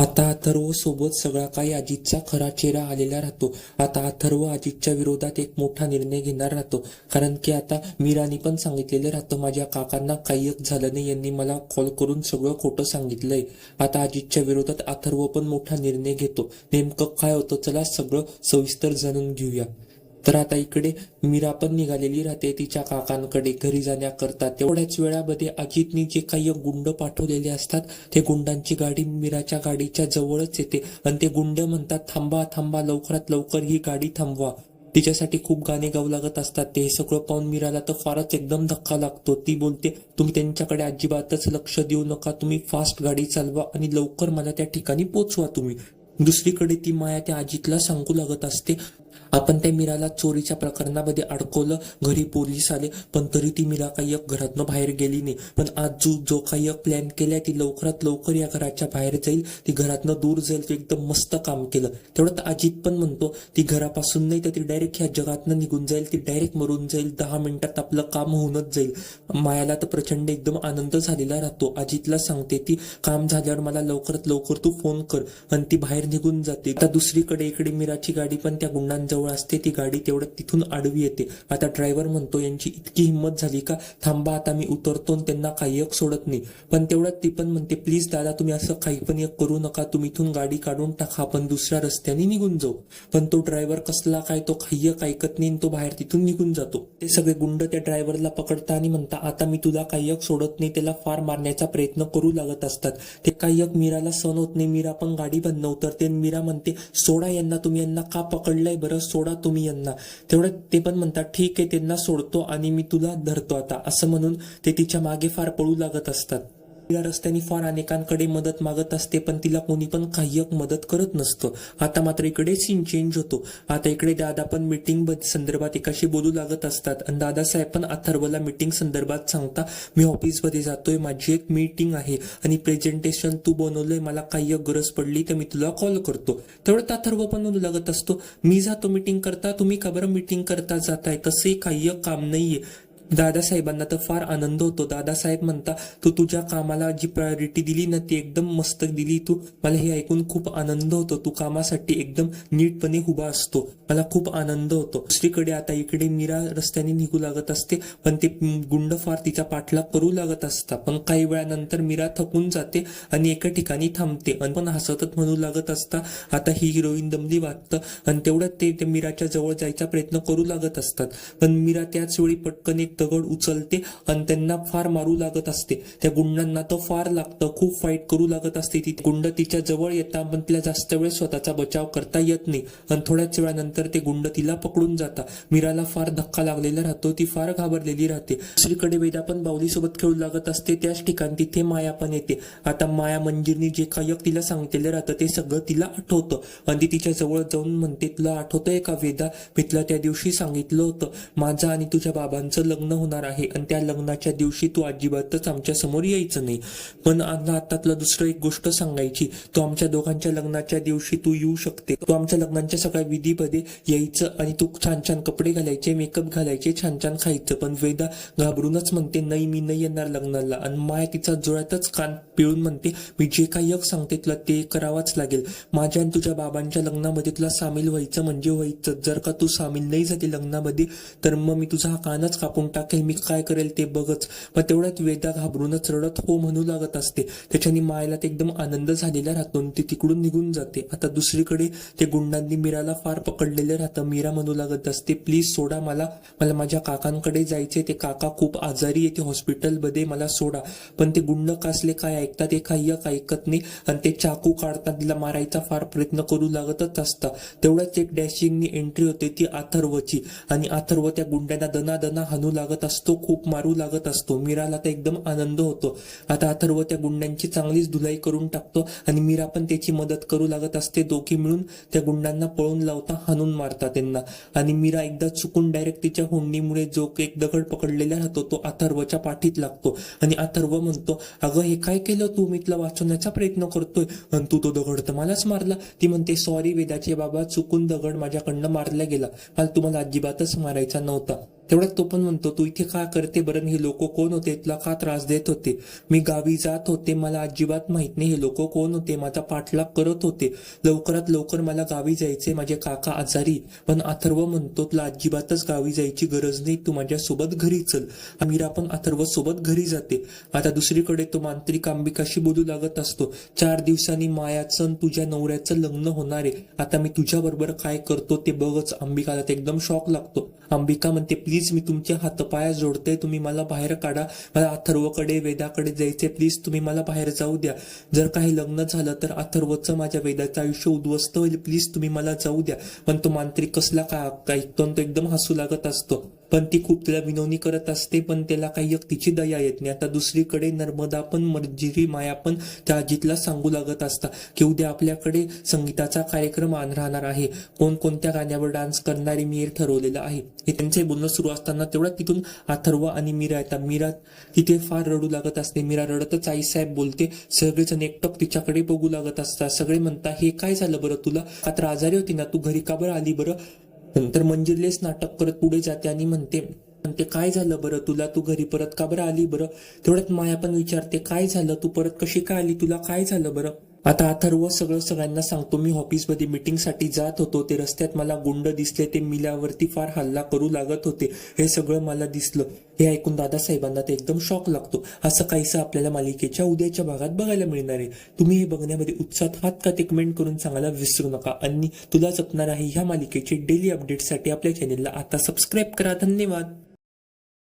आता अथर्व सोबत सगळा काही अजितचा खरा चेहरा आलेला राहतो. आता अथर्व अजितच्या विरोधात एक मोठा निर्णय घेणार राहतो. कारण की आता मीरानी पण सांगितलेलं राहतं माझ्या काकांना काही एक झालं नाही यांनी मला कॉल करून सगळं खोटं सांगितलंय. आता अजितच्या विरोधात अथर्व पण मोठा निर्णय घेतो. नेमकं काय होतं चला सगळं सविस्तर जाणून घेऊया. तर आता इकडे मीरा पण निघालेली राहते. तिच्या काकांकडे घरी जाण्याकरता तेवढ्याच वेळामध्ये अजितनी जे काही गुंड पाठवलेले असतात ते गुंडांची गाडी मीराच्या गाडीच्या जवळच येते. आणि ते गुंड म्हणतात थांबा थांबा लवकरात लवकर ही गाडी थांबवा. तिच्यासाठी खूप गाणे गाऊ लागत असतात. ते हे सगळं पाहून मीराला तर फारच एकदम धक्का लागतो. ती बोलते तुम्ही त्यांच्याकडे अजिबातच लक्ष देऊ नका. तुम्ही फास्ट गाडी चालवा आणि लवकर मला त्या ठिकाणी पोचवा तुम्ही. दुसरीकडे ती माया त्या अजितला सांगू लागत असते. आपण त्या मीराला चोरीच्या प्रकरणामध्ये अडकवलं घरी पोलीस आले पण तरी ती मीरा काही एक घरातनं बाहेर गेली नाही. पण आज जो जो काही एक प्लॅन केलाय ती लवकरात लवकर या घराच्या बाहेर जाईल ती घरातनं दूर जाईल ते एकदम मस्त काम केलं. तेवढ्यात अजित पण म्हणतो ती घरापासून नाही तर ती डायरेक्ट ह्या जगातनं निघून जाईल ती डायरेक्ट मरून जाईल दहा मिनिटात आपलं काम होऊनच जाईल. मायाला तर प्रचंड एकदम आनंद झालेला राहतो. अजितला सांगते ती काम झाल्यावर मला लवकरात लवकर तू फोन कर. आणि ती बाहेर निघून जाते. आता दुसरीकडे इकडे मीराची गाडी पण त्या गुंडांजवळ असते ती गाडी तेवढ्यात तिथून आडवी येते. आता ड्रायव्हर म्हणतो यांची इतकी हिंमत झाली का? थांबा आता मी उतरतो आणि त्यांना काही एक सोडत नाही. पण तेवढ्यात ती पण म्हणते प्लीज दादा तुम्ही असं काही पण एक करू नका. तुम्ही इथून गाडी काढून टाका आपण दुसऱ्या रस्त्याने निघून जाऊ. पण तो ड्रायव्हर कसला काय तो काही एक ऐकत नाही आणि तो बाहेर तिथून निघून जातो. ते सगळे गुंड त्या ड्रायव्हरला पकडता आणि म्हणता आता मी तुला काही एक सोडत नाही. त्याला फार मारण्याचा प्रयत्न करू लागत असतात. ते काही एक मीराला सण होत नाही. मीरा पण गाडी बंद उतरते मीरा म्हणते सोडा यांना तुम्ही यांना का पकडलंय? बरं सोडा तुम्ही यांना. तेवढं ते पण म्हणतात ठीक आहे त्यांना सोडतो आणि मी तुला धरतो आता. असं म्हणून ते तिच्यामागे फार पळू लागत असतात. तिला रस्त्याने फार अनेकांकडे मदत मागत असते पण तिला कोणी पण काही मदत करत नसतं. आता मात्र इकडे सीन चेंज होतो. आता इकडे दादा पण मीटिंग संदर्भात एकाशी बोलू लागत असतात. आणि दादासाहेब पण अथर्वला मीटिंग संदर्भात सांगता मी ऑफिसमध्ये जातोय माझी एक मीटिंग आहे. आणि प्रेझेंटेशन तू बनवलंय मला काही गरज पडली तर मी तुला कॉल करतो. तेवढं अथर्व पण बोलू लागत असतो मी जातो मीटिंग करता तुम्ही का बरं मीटिंग करता जाताय? तसंही काही काम नाहीये. दादासाहेबांना तर फार आनंद होतो. दादासाहेब म्हणता तू तुझ्या कामाला जी प्रायोरिटी दिली ना ती एकदम मस्त दिली. तू मला हे ऐकून खूप आनंद होतो. तू कामासाठी एकदम नीटपणे उभा असतो. मला खूप आनंद होतो. दुसरीकडे आता इकडे मीरा रस्त्याने निघू लागत असते पण ते गुंड फार तिचा पाठलाग करू लागत असतात पण काही वेळानंतर मीरा थकून जाते आणि एका ठिकाणी थांबते. आणि पण हसतच म्हणू लागत असता आता ही हिरोईन दमली वाटतं. आणि तेवढ्यात ते त्या मीराच्या जवळ जायचा प्रयत्न करू लागत असतात. पण मीरा त्याच वेळी पटकन एक दगड उचलते आणि त्यांना फार मारू लागत असते. त्या गुंडांना तर फार लागतं. खूप फाईट करू लागत असते ती. गुंड तिच्या जवळ येतात पण तिला जास्त वेळ स्वतःचा बचाव करता येत नाही. आणि थोड्याच वेळानंतर ते गुंड तिला पकडून जातात मीराला फार धक्का लागलेला राहतो. ती फार घाबरलेली राहते. दुसरीकडे वेदा पण बाहुलीसोबत खेळू लागत असते. त्याच ठिकाणी तिथे माया पण येते. आता माया मंजिरनी जे काही तिला सांगितलेलं राहतं ते सगळं तिला आठवतं. आणि ती तिच्या जवळ जाऊन म्हणते तुला आठवतंय का वेदा? मी तुला त्या दिवशी सांगितलं होतं. माझं आणि तुझ्या बाबांचं लग्न लग्न होणार आहे. आणि त्या लग्नाच्या दिवशी तू अजिबातच आमच्यासमोर यायचं नाही. पण आता तुला दुसरं एक गोष्ट सांगायची. तू आमच्या दोघांच्या लग्नाच्या दिवशी तू येऊ शकते. तू आमच्या लग्नाच्या सगळ्या विधीमध्ये यायचं आणि तू छान छान कपडे घालायचे मेकअप घालायचे छान छान खायचं. पण वेदा घाबरूनच म्हणते नाही मी नाही येणार लग्नाला. आणि माया तिचा जोळ्यातच कान पिळून म्हणते मी जे काही यक सांगते तुला ते करावंच लागेल. माझ्या आणि तुझ्या बाबांच्या लग्नामध्ये तुला सामील व्हायचं म्हणजे व्हायचं. जर का तू सामील नाही झाली लग्नामध्ये तर मग मी तुझा हा कानच कापून टाकेल मी काय करेल ते बघच पण तेवढ्यात वेदा घाबरूनच रडत हो म्हणू लागत असते. त्याच्याने मायला ते एकदम आनंद झालेला राहतो आणि ती तिकडून निघून जाते. आता दुसरीकडे ते गुंडांनी मीराला फार पकडलेलं राहतं. मीरा म्हणू लागत असते प्लीज सोडा मला. मला माझ्या काकांकडे जायचे ते काका खूप आजारी येते हॉस्पिटलमध्ये मला सोडा. पण ते गुंड कासले काय ऐकतात ते काही ऐकत नाही. आणि ते चाकू काढतात. तिला मारायचा फार प्रयत्न करू लागतच असतात. तेवढ्याच एक डॅशिंगनी एंट्री होते ती अथर्वची आणि अथर्व त्या गुंड्यांना दना दना हाणू लागत असतो खूप मारू लागत असतो. मीराला तर एकदम आनंद होतो. आता अथर्व त्या गुंडांची चांगलीच धुलाई करून टाकतो आणि मीरा पण त्याची मदत करू लागत असते. दोघी मिळून त्या गुंडांना पळून लावता हाणून मारता त्यांना. आणि मीरा एकदा चुकून डायरेक्ट तिच्या होंडीमुळे जो एक दगड पकडलेला राहतो तो अथर्वच्या पाठीत लागतो. आणि अथर्व म्हणतो अगं हे काय केलं तू? मी तुला वाचवण्याचा प्रयत्न करतोय. आणि तू तो दगड तर मलाच मारला. ती म्हणते सॉरी वेदाचे बाबा चुकून दगड माझ्याकडनं मारला गेला. मला तुम्हाला अजिबातच मारायचा नव्हता. तेवढ्यात तो पण म्हणतो तू इथे का करते बरं? हे लोक कोण होते? तुला का त्रास देत होते? मी गावी जात होते. मला अजिबात माहीत नाही हे लोक कोण होते? माझा पाठलाग करत होते. लवकरात लवकर मला गावी जायचे माझे काका आजारी पण अथर्व म्हणतो तुला अजिबातच गावी जायची गरज नाही. तू माझ्या सोबत घरी चल. मीरा पण अथर्व सोबत घरी जाते. आता दुसरीकडे तो मांत्रिक अंबिकाशी बोलू लागत असतो चार दिवसांनी मायाचं तुझ्या नवऱ्याचं लग्न होणार आहे. आता मी तुझ्या बरोबर काय करतो ते बघच. अंबिकाला ते एकदम शॉक लागतो. अंबिका म्हणते प्लीज मी तुमच्या हातपाया जोडते तुम्ही मला बाहेर काढा. मला अथर्वकडे वेदाकडे जायचे प्लीज तुम्ही मला बाहेर जाऊ द्या. जर काही लग्न झालं तर अथर्वचं माझ्या वेदाचं आयुष्य उद्ध्वस्त होईल. प्लीज तुम्ही मला जाऊ द्या. पण तो मांत्रिक कसला का ऐकतो तो एकदम हसू लागत असतो. पण ती खूप तिला विनवणी करत असते पण त्याला काही एक तिची दया येत नाही. आता दुसरीकडे नर्मदा पण मर्जिरी माया पण त्या अजितला सांगू लागत असता की उद्या आपल्याकडे संगीताचा कार्यक्रम आण राहणार आहे. कोण कोणत्या गाण्यावर डान्स करणारे मी हे ठरवलेलं आहे? हे त्यांचे बोलणं सुरू असताना तेवढ्या तिथून अथर्व आणि मीरा येतात. मीरा तिथे फार रडू लागत असते. मीरा रडतच आई साहेब बोलते सगळेजण एकटक तिच्याकडे बघू लागत असतात. सगळे म्हणतात हे काय झालं बरं? तुला आता आजारी होती ना? तू घरी का बरं आली बरं? नंतर मंजिरलेच नाटक करत पुढे जाते आणि म्हणते म्हणते काय झालं बरं? तुला तू घरी परत का बरं आली बरं? तेवढ्यात माया पण विचारते काय झालं? तू परत कशी काय आली? तुला काय झालं बरं? आता अथर्व सगळं सगळ्यांना सांगतो मी ऑफिसमध्ये मीटिंगसाठी जात होतो ते रस्त्यात मला गुंड दिसले ते मिल्यावरती फार हल्ला करू लागत होते हे सगळं मला दिसलं. हे ऐकून दादासाहेबांना ते एकदम शॉक लागतो. असं काहीसं आपल्याला मालिकेच्या उद्याच्या भागात बघायला मिळणार आहे. तुम्ही हे बघण्यामध्ये उत्साहात हात का ते कमेंट करून सांगायला विसरू नका. आणि तुला जपणार आहे ह्या मालिकेचे डेली अपडेटसाठी आपल्या चॅनेलला आता सबस्क्राईब करा. धन्यवाद.